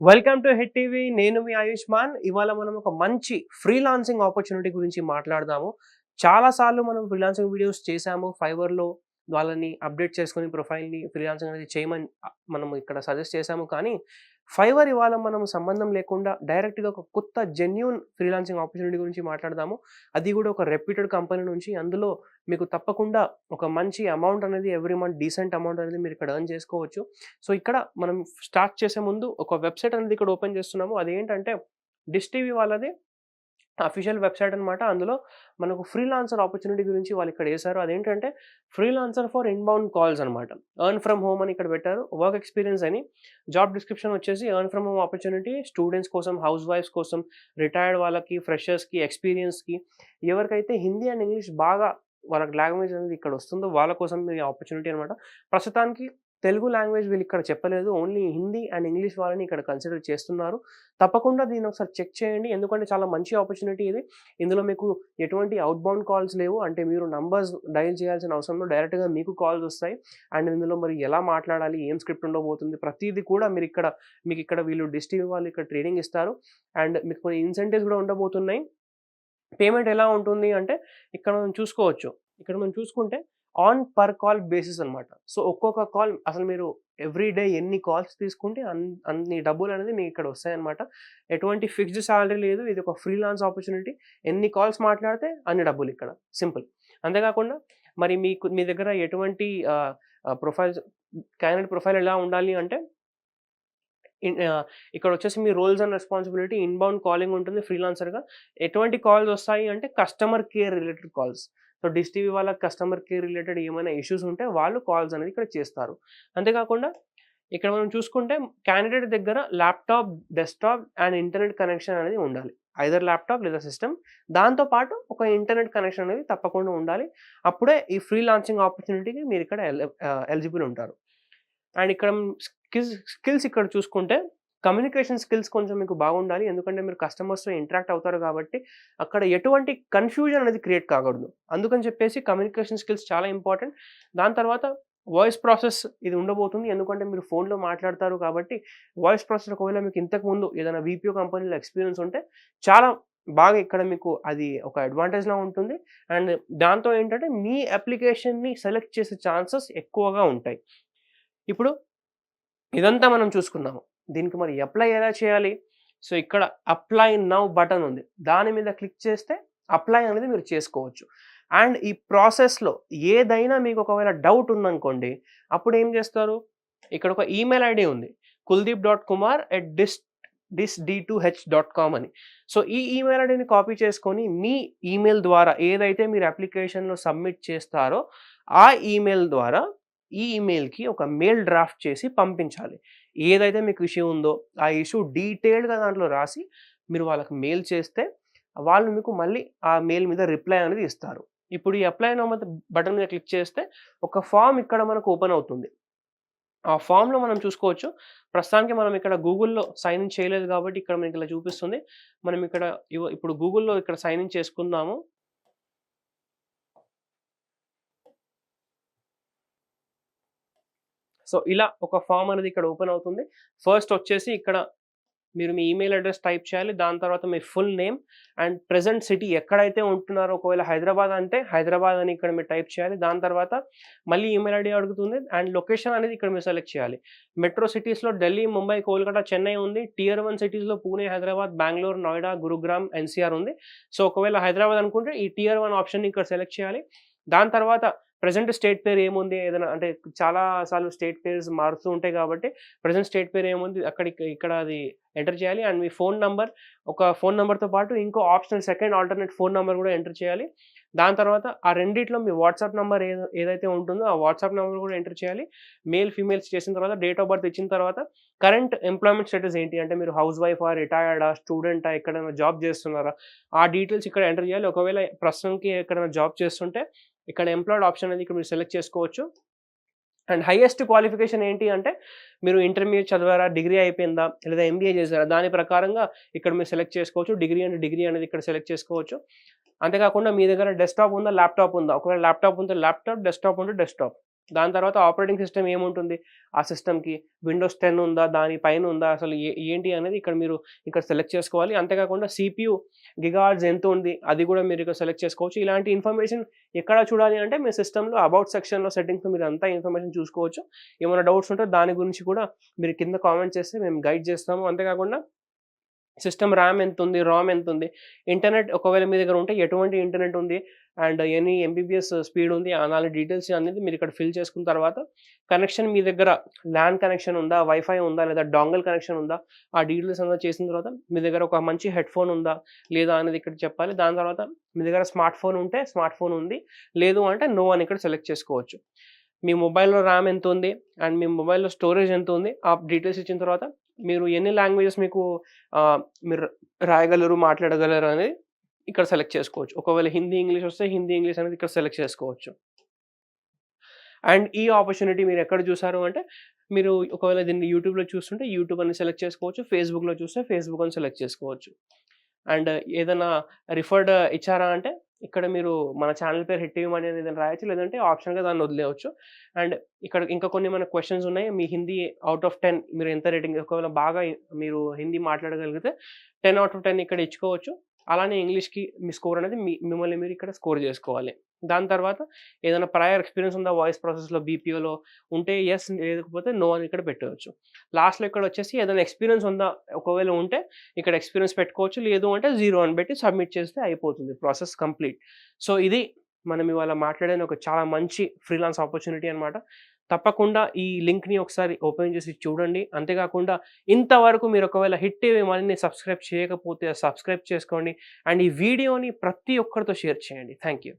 Welcome to head TV నేను మీ ఆయుష్మాన్. ఇవాళ మనం ఒక మంచి ఫ్రీలాన్సింగ్ ఆపర్చునిటీ గురించి మాట్లాడదాము. చాలా సార్లు మనం ఫ్రీలాన్సింగ్ వీడియోస్ చేసాము ఫైవర్లో వాళ్ళని అప్డేట్ చేసుకుని ప్రొఫైల్ని ఫ్రీలాన్సింగ్ అనేది చేయమని మనం ఇక్కడ సజెస్ట్ చేసాము కానీ ఫైవర్ ఇవాళ మనం సంబంధం లేకుండా డైరెక్ట్గా ఒక కొత్త జెన్యున్ ఫ్రీలాన్సింగ్ ఆపర్చునిటీ గురించి మాట్లాడదాము. అది కూడా ఒక రెప్యూటెడ్ కంపెనీ నుంచి అందులో మీకు తప్పకుండా ఒక మంచి అమౌంట్ అనేది ఎవ్రీ మంత్ డీసెంట్ అమౌంట్ అనేది మీరు ఇక్కడ ఎర్న్ చేసుకోవచ్చు. సో ఇక్కడ మనం స్టార్ట్ చేసే ముందు ఒక వెబ్సైట్ అనేది ఇక్కడ ఓపెన్ చేస్తున్నాము. అదేంటంటే డిష్ టీవీ వాళ్ళది అఫీషియల్ వెబ్సైట్ అనమాట అందులో మనకు ఫ్రీలాన్సర్ ఆపర్చునిటీ గురించి వాళ్ళు ఇక్కడ వేశారు అదేంటంటే ఫ్రీలాన్సర్ ఫర్ ఇన్బౌండ్ కాల్స్ అనమాట ఎర్న్ ఫ్రమ్ హోమ్ అని ఇక్కడ పెట్టారు. వర్క్ ఎక్స్పీరియన్స్ అని. జాబ్ డిస్క్రిప్షన్ వచ్చేసి earn from home opportunity students కోసం హౌస్ వైఫ్స్ కోసం రిటైర్డ్ వాళ్ళకి ఫ్రెషర్స్కి ఎక్స్పీరియన్స్కి ఎవరికైతే హిందీ అండ్ ఇంగ్లీష్ బాగా వాళ్ళకి లాంగ్వేజ్ అనేది ఇక్కడ వస్తుందో వాళ్ళ కోసం మీ ఆపర్చునిటీ అనమాట ప్రస్తుతానికి తెలుగు లాంగ్వేజ్ వీళ్ళు ఇక్కడ చెప్పలేదు. ఓన్లీ హిందీ అండ్ ఇంగ్లీష్ వాళ్ళని ఇక్కడ కన్సిడర్ చేస్తున్నారు. తప్పకుండా దీన్ని ఒకసారి చెక్ చేయండి. ఎందుకంటే చాలా మంచి ఆపర్చునిటీ ఇది. ఇందులో మీకు ఎటువంటి అవుట్ బౌండ్ కాల్స్ లేవు. అంటే మీరు నంబర్స్ డయల్ చేయాల్సిన అవసరంలో డైరెక్ట్గా మీకు కాల్స్ వస్తాయి. అండ్ ఇందులో మరి ఎలా మాట్లాడాలి ఏం స్క్రిప్ట్ ఉండబోతుంది ప్రతిదీ కూడా మీరు ఇక్కడ మీకు ఇక్కడ వీళ్ళు డిస్ట్రిక్ట్ వాళ్ళు ఇక్కడ ట్రైనింగ్ ఇస్తారు. అండ్ మీకు కొన్ని ఇన్సెంటివ్స్ కూడా ఉండబోతున్నాయి. పేమెంట్ ఎలా ఉంటుంది అంటే ఇక్కడ మనం చూసుకోవచ్చు. ఇక్కడ మనం చూసుకుంటే ఆన్ పర్ కాల్ బేసిస్ అనమాట సో ఒక్కొక్క కాల్ అసలు మీరు ఎవ్రీ డే ఎన్ని కాల్స్ తీసుకుంటే అన్ అన్ని డబ్బులు అనేది మీకు ఇక్కడ వస్తాయన్నమాట. ఎటువంటి ఫిక్స్డ్ శాలరీ లేదు. ఇది ఒక ఫ్రీలాన్స్ ఆపర్చునిటీ ఎన్ని కాల్స్ మాట్లాడితే అన్ని డబ్బులు ఇక్కడ. సింపుల్ అంతేకాకుండా మరి మీకు మీ దగ్గర ఎటువంటి ప్రొఫైల్స్ క్యాండిడేట్ ప్రొఫైల్ ఎలా ఉండాలి అంటే ఇక్కడ వచ్చేసి మీ roles and responsibility inbound calling ఉంటుంది ఫ్రీలాన్సర్గా ఎటువంటి కాల్స్ వస్తాయి అంటే customer care related calls so dish TV వాళ్ళ కస్టమర్ కేర్ రిలేటెడ్ ఏమైనా ఇష్యూస్ ఉంటే వాళ్ళు కాల్స్ అనేది ఇక్కడ చేస్తారు. అంతేకాకుండా ఇక్కడ మనం చూసుకుంటే క్యాండిడేట్ దగ్గర laptop desktop and internet connection అనేది ఉండాలి. ఐదర్ ల్యాప్టాప్ లేదా సిస్టమ్. దాంతోపాటు ఒక ఇంటర్నెట్ కనెక్షన్ అనేది తప్పకుండా ఉండాలి. అప్పుడే ఈ ఫ్రీ లాంచింగ్ ఆపర్చునిటీకి మీరు ఇక్కడ ఎలిజిబుల్ ఉంటారు. అండ్ ఇక్కడ స్కిల్స్ స్కిల్స్ ఇక్కడ చూసుకుంటే కమ్యూనికేషన్ స్కిల్స్ కొంచెం మీకు బాగుండాలి. ఎందుకంటే మీరు కస్టమర్స్తో ఇంటరాక్ట్ అవుతారు కాబట్టి అక్కడ ఎటువంటి కన్ఫ్యూజన్ అనేది క్రియేట్ కాకూడదు. అందుకని చెప్పేసి కమ్యూనికేషన్ స్కిల్స్ చాలా ఇంపార్టెంట్. దాని తర్వాత వాయిస్ ప్రాసెస్ ఇది ఉండబోతుంది. ఎందుకంటే మీరు ఫోన్లో మాట్లాడతారు కాబట్టి వాయిస్ ప్రాసెస్ ఒకవేళ మీకు ఇంతకు ముందు ఏదైనా వీపీఓ కంపెనీలో ఎక్స్పీరియన్స్ ఉంటే చాలా బాగా ఇక్కడ మీకు అది ఒక అడ్వాంటేజ్లా ఉంటుంది. అండ్ దాంతో ఏంటంటే మీ అప్లికేషన్ని సెలెక్ట్ చేసే ఛాన్సెస్ ఎక్కువగా ఉంటాయి. ఇప్పుడు ఇదంతా మనం చూసుకున్నాము దీనికి మరి అప్లై ఎలా చేయాలి? సో ఇక్కడ అప్లై నౌ బటన్ ఉంది. దాని మీద క్లిక్ చేస్తే అప్లై అనేది మీరు చేసుకోవచ్చు. అండ్ ఈ ప్రాసెస్లో ఏదైనా మీకు ఒకవేళ డౌట్ ఉందనుకోండి అప్పుడు ఏం చేస్తారు? ఇక్కడ ఒక ఈమెయిల్ ఐడి ఉంది. Kuldeep dot Kumar at dis dis D two H dot com అని. సో ఈ ఈమెయిల్ ఐడిని కాపీ చేసుకొని మీ ఈమెయిల్ ద్వారా ఏదైతే మీరు అప్లికేషన్లో సబ్మిట్ చేస్తారో ఆ ఈమెయిల్ ద్వారా ఈ ఈమెయిల్కి ఒక మెయిల్ డ్రాఫ్ట్ చేసి పంపించాలి. ఏదైతే మీకు ఇష్యూ ఉందో ఆ ఇష్యూ డీటెయిల్డ్గా దాంట్లో రాసి మీరు వాళ్ళకి మెయిల్ చేస్తే వాళ్ళు మీకు మళ్ళీ ఆ మెయిల్ మీద రిప్లై అనేది ఇస్తారు. ఇప్పుడు ఈ అప్లై నో బటన్ మీద క్లిక్ చేస్తే ఒక ఫామ్ ఇక్కడ మనకు ఓపెన్ అవుతుంది. ఆ ఫామ్లో మనం చూసుకోవచ్చు. ప్రస్తుతానికి మనం ఇక్కడ గూగుల్లో సైన్ ఇన్ చేయలేదు కాబట్టి ఇక్కడ మనకి ఇలా చూపిస్తుంది. మనం ఇక్కడ ఇప్పుడు గూగుల్లో ఇక్కడ సైన్ ఇన్ చేసుకుందాము. సో ఇలా ఒక ఫామ్ అనేది ఇక్కడ ఓపెన్ అవుతుంది. ఫస్ట్ వచ్చేసి ఇక్కడ మీరు మీ ఈమెయిల్ అడ్రస్ టైప్ చేయాలి. దాని తర్వాత మీ full name and present city ఎక్కడైతే ఉంటున్నారో ఒకవేళ హైదరాబాద్ అంటే హైదరాబాద్ అని ఇక్కడ మీరు టైప్ చేయాలి. దాని తర్వాత మళ్ళీ ఈమెయిల్ ఐడి అడుగుతుంది అండ్ లొకేషన్ అనేది ఇక్కడ మీరు సెలెక్ట్ చేయాలి. మెట్రో సిటీస్లో ఢిల్లీ ముంబై కోల్కతా చెన్నై ఉంది. టియర్ వన్ సిటీస్లో పూణే హైదరాబాద్ బెంగళూరు నోయిడా గురుగ్రామ్ ఎన్సీఆర్ ఉంది. సో ఒకవేళ హైదరాబాద్ అనుకుంటే ఈ టియర్ వన్ ఆప్షన్ ఇక్కడ సెలెక్ట్ చేయాలి. దాని తర్వాత ప్రజెంట్ స్టేట్ పేరు ఏముంది? ఏదైనా అంటే చాలా సార్లు స్టేట్ పేర్స్ మారుతూ ఉంటాయి కాబట్టి ప్రజెంట్ స్టేట్ పేరు ఏముంది? అక్కడ ఇక్కడ అది ఎంటర్ చేయాలి. అండ్ మీ ఫోన్ నంబర్ ఒక ఫోన్ నెంబర్తో పాటు ఇంకో optional second alternate phone number కూడా ఎంటర్ చేయాలి. దాని తర్వాత ఆ రెండిట్లో మీ వాట్సాప్ నెంబర్ ఏదైతే ఉంటుందో ఆ వాట్సాప్ నెంబర్ కూడా ఎంటర్ చేయాలి. మేల్ ఫీమేల్స్ చేసిన తర్వాత డేట్ ఆఫ్ బర్త్ ఇచ్చిన తర్వాత కరెంట్ ఎంప్లాయ్మెంట్ స్టేటస్ ఏంటి? అంటే మీరు హౌస్ వైఫా రిటైర్డా స్టూడెంటా ఎక్కడైనా జాబ్ చేస్తున్నారా? ఆ డీటెయిల్స్ ఇక్కడ ఎంటర్ చేయాలి. ఒకవేళ ప్రస్తుతానికి ఎక్కడైనా జాబ్ చేస్తుంటే ఇక్కడ ఎంప్లాయిడ్ ఆప్షన్ అనేది ఇక్కడ మీరు సెలెక్ట్ చేసుకోవచ్చు. అండ్ హైయెస్ట్ క్వాలిఫికేషన్ ఏంటి అంటే మీరు ఇంటర్మీడియట్ చదివారా డిగ్రీ అయిపోయిందా లేదా ఎంబీఏ చేశారా దాని ప్రకారంగా ఇక్కడ మీరు సెలెక్ట్ చేసుకోవచ్చు. డిగ్రీ అండ్ డిగ్రీ అనేది ఇక్కడ సెలెక్ట్ చేసుకోవచ్చు. అంతేకాకుండా మీ దగ్గర డెస్క్టాప్ ఉందా ల్యాప్టాప్ ఉందా? ఒకవేళ ల్యాప్టాప్ ఉంటే ల్యాప్టాప్ డెస్క్టాప్ ఉంటే డెస్క్టాప్ దాని తర్వాత ఆపరేటింగ్ సిస్టమ్ ఏముంటుంది? ఆ సిస్టమ్కి విండోస్ టెన్ ఉందా? దాని పైన ఉందా? అసలు ఏ ఏంటి అనేది ఇక్కడ మీరు ఇక్కడ సెలెక్ట్ చేసుకోవాలి. అంతేకాకుండా సిపియు గిగార్డ్స్ ఎంత ఉంది? అది కూడా మీరు ఇక్కడ సెలెక్ట్ చేసుకోవచ్చు. ఇలాంటి ఇన్ఫర్మేషన్ ఎక్కడ చూడాలి అంటే మీ సిస్టంలో అబౌట్ సెక్షన్లో సెట్టింగ్స్ మీరు అంతా ఇన్ఫర్మేషన్ చూసుకోవచ్చు. ఏమైనా డౌట్స్ ఉంటే దాని గురించి కూడా మీరు కింద కామెంట్ చేస్తే మేము గైడ్ చేస్తాము. అంతేకాకుండా సిస్టమ్ ర్యామ్ ఎంత ఉంది? రామ్ ఎంత ఉంది? ఇంటర్నెట్ ఒకవేళ మీ దగ్గర ఉంటే ఎటువంటి ఇంటర్నెట్ ఉంది? అండ్ ఎనీ ఎంబీబీఎస్ స్పీడ్ ఉంది అలాంటి డీటెయిల్స్ అనేది మీరు ఇక్కడ ఫిల్ చేసుకున్న తర్వాత కనెక్షన్ మీ దగ్గర ల్యాండ్ కనెక్షన్ ఉందా వైఫై ఉందా లేదా డాంగల్ కనెక్షన్ ఉందా ఆ డీటెయిల్స్ అంతా చేసిన తర్వాత మీ దగ్గర ఒక మంచి హెడ్ ఫోన్ ఉందా లేదా అనేది ఇక్కడ చెప్పాలి. దాని తర్వాత మీ దగ్గర స్మార్ట్ ఫోన్ ఉంటే స్మార్ట్ ఫోన్ ఉంది లేదు అంటే నో అని ఇక్కడ సెలెక్ట్ చేసుకోవచ్చు. మీ మొబైల్లో ర్యామ్ ఎంత ఉంది అండ్ మీ మొబైల్లో స్టోరేజ్ ఎంత ఉంది ఆ డీటెయిల్స్ ఇచ్చిన తర్వాత మీరు ఎన్ని లాంగ్వేజెస్ మీకు మీరు రాయగలరు మాట్లాడగలరు అనేది ఇక్కడ సెలెక్ట్ చేసుకోవచ్చు. ఒకవేళ హిందీ ఇంగ్లీష్ వస్తే హిందీ ఇంగ్లీష్ అనేది ఇక్కడ సెలెక్ట్ చేసుకోవచ్చు. అండ్ ఈ ఆపర్చునిటీ మీరు ఎక్కడ చూసారు అంటే మీరు ఒకవేళ దీన్ని యూట్యూబ్లో చూస్తుంటే యూట్యూబ్ అని సెలెక్ట్ చేసుకోవచ్చు. ఫేస్బుక్లో చూస్తే ఫేస్బుక్ అని సెలెక్ట్ చేసుకోవచ్చు. అండ్ ఏదైనా రిఫర్డ్ ఇచ్చారా అంటే ఇక్కడ మీరు మన ఛానల్ పేరు హిట్ మనీ అనేది ఏదైనా రాయొచ్చు లేదంటే ఆప్షన్గా దాన్ని వదిలేయచ్చు. అండ్ ఇక్కడ ఇంకా కొన్ని మన క్వశ్చన్స్ ఉన్నాయి. మీ హిందీ అవుట్ ఆఫ్ టెన్ మీరు ఎంత రేటింగ్ ఒకవేళ బాగా మీరు హిందీ మాట్లాడగలిగితే టెన్ అవుట్ ఆఫ్ టెన్ ఇక్కడ ఇచ్చుకోవచ్చు. అలానే ఇంగ్లీష్కి మీ స్కోర్ అనేది మీ మిమ్మల్ని మీరు ఇక్కడ స్కోర్ చేసుకోవాలి. దాని తర్వాత ఏదైనా ప్రయర్ ఎక్స్పీరియన్స్ ఉందా వాయిస్ ప్రాసెస్లో బీపీఓలో? ఉంటే ఎస్ లేకపోతే నో అని ఇక్కడ పెట్టవచ్చు. లాస్ట్లో ఇక్కడ వచ్చేసి ఏదైనా ఎక్స్పీరియన్స్ ఉందా? ఒకవేళ ఉంటే ఇక్కడ ఎక్స్పీరియన్స్ పెట్టుకోవచ్చు లేదు అంటే జీరో అని పెట్టి సబ్మిట్ చేస్తే అయిపోతుంది ప్రాసెస్ కంప్లీట్. సో ఇది మనం ఇవాళ మాట్లాడిన ఒక చాలా మంచి ఫ్రీలాన్స్ ఆపర్చునిటీ అనమాట తప్పకుండా ఈ లింక్ని ఒకసారి ఓపెన్ చేసి చూడండి. అంతేకాకుండా ఇంతవరకు మీరు ఒకవేళ హిట్ టీవీ మనీని సబ్స్క్రైబ్ చేయకపోతే సబ్స్క్రైబ్ చేసుకోండి. అండ్ ఈ వీడియోని ప్రతి ఒక్కరితో షేర్ చేయండి. Thank you